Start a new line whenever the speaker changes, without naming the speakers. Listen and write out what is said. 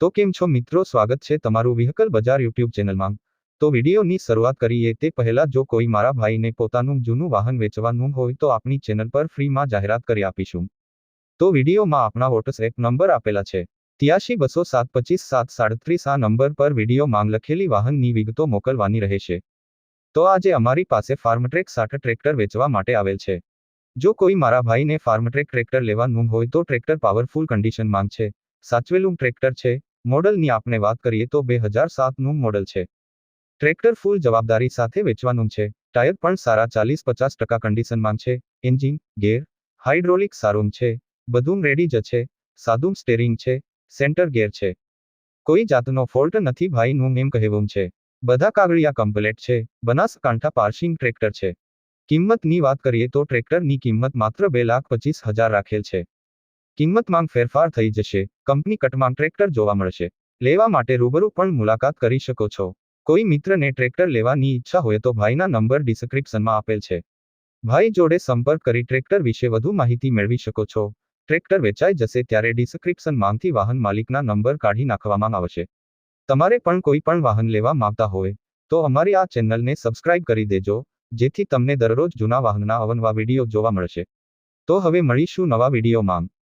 તો કેમ છો મિત્રો? સ્વાગત છે તમારું વ્હીકલ બજાર યુટ્યુબ ચેનલમાં. તો વિડીયોની શરૂઆત કરીએ તે પહેલા જો કોઈ મારા ભાઈને પોતાનું જૂનું વાહન વેચવાનું હોય તો આપણી ચેનલ પર ફ્રીમાં જાહેરાત કરી આપીશું. તો વિડીયોમાં આપણા વોટ્સએપ નંબર આપેલા છે. ત્યાસી બસો સાત પચીસ સાત સાડત્રીસ આ નંબર પર વીડિયો માંગ લખેલી વાહનની વિગતો મોકલવાની રહેશે. તો આજે અમારી પાસે ફાર્મટ્રેક સાઠ ટ્રેક્ટર વેચવા માટે આવેલ છે. જો કોઈ મારા ભાઈને ફાર્મટ્રેક ટ્રેક્ટર લેવાનું હોય તો ટ્રેક્ટર પાવરફુલ કન્ડિશન માંગ છે. સાચવેલું ટ્રેક્ટર છે. મોડલની આપણે વાત કરીએ તો બે હજાર સાતનું મોડલ છે. ટ્રેક્ટર ફૂલ જવાબદારી સાથે વેચવાનું છે. ટાયર પણ સારા ચાલીસ પચાસ ટકા કન્ડિશનમાં છે. એન્જિન, ગેર, હાઇડ્રોલિક સારું છે. બધું રેડી જ છે. સાદું સ્ટેરિંગ છે. સેન્ટર ગેર છે. કોઈ જાતનો ફોલ્ટ નથી ભાઈનું એમ કહેવું છે. બધા કાગળિયા કમ્પ્લેટ છે. બનાસકાંઠા પાર્સિંગ ટ્રેક્ટર છે. કિંમતની વાત કરીએ તો ટ્રેક્ટરની કિંમત માત્ર બે લાખ પચીસ હજાર રાખેલ છે. કિંમતમાં ફેરફાર થઈ જશે, કંપની કટમાં ટ્રેક્ટર જોવા મળશે. લેવા માટે રૂબરૂ પણ મુલાકાત કરી શકો છો. કોઈ મિત્રને ટ્રેક્ટર લેવાની ઈચ્છા હોય તો ભાઈના નંબર ડિસ્ક્રિપ્શનમાં આપેલ છે. ભાઈ જોડે સંપર્ક કરી ટ્રેક્ટર વિશે વધુ માહિતી મેળવી શકો છો. ટ્રેક્ટર વેચાઈ જશે ત્યારે ડિસ્ક્રિપ્શનમાંથી વાહન માલિકના નંબર કાઢી નાખવામાં આવશે. તમારે પણ કોઈ પણ વાહન લેવા માંગતા હોય, તો અમારી આ ચેનલને સબસ્ક્રાઇબ કરી દેજો, જેથી તમને દરરોજ જૂના વાહનના અવનવા વીડિયો જોવા મળશે. તો હવે મળીશું નવા વિડીયોમાં.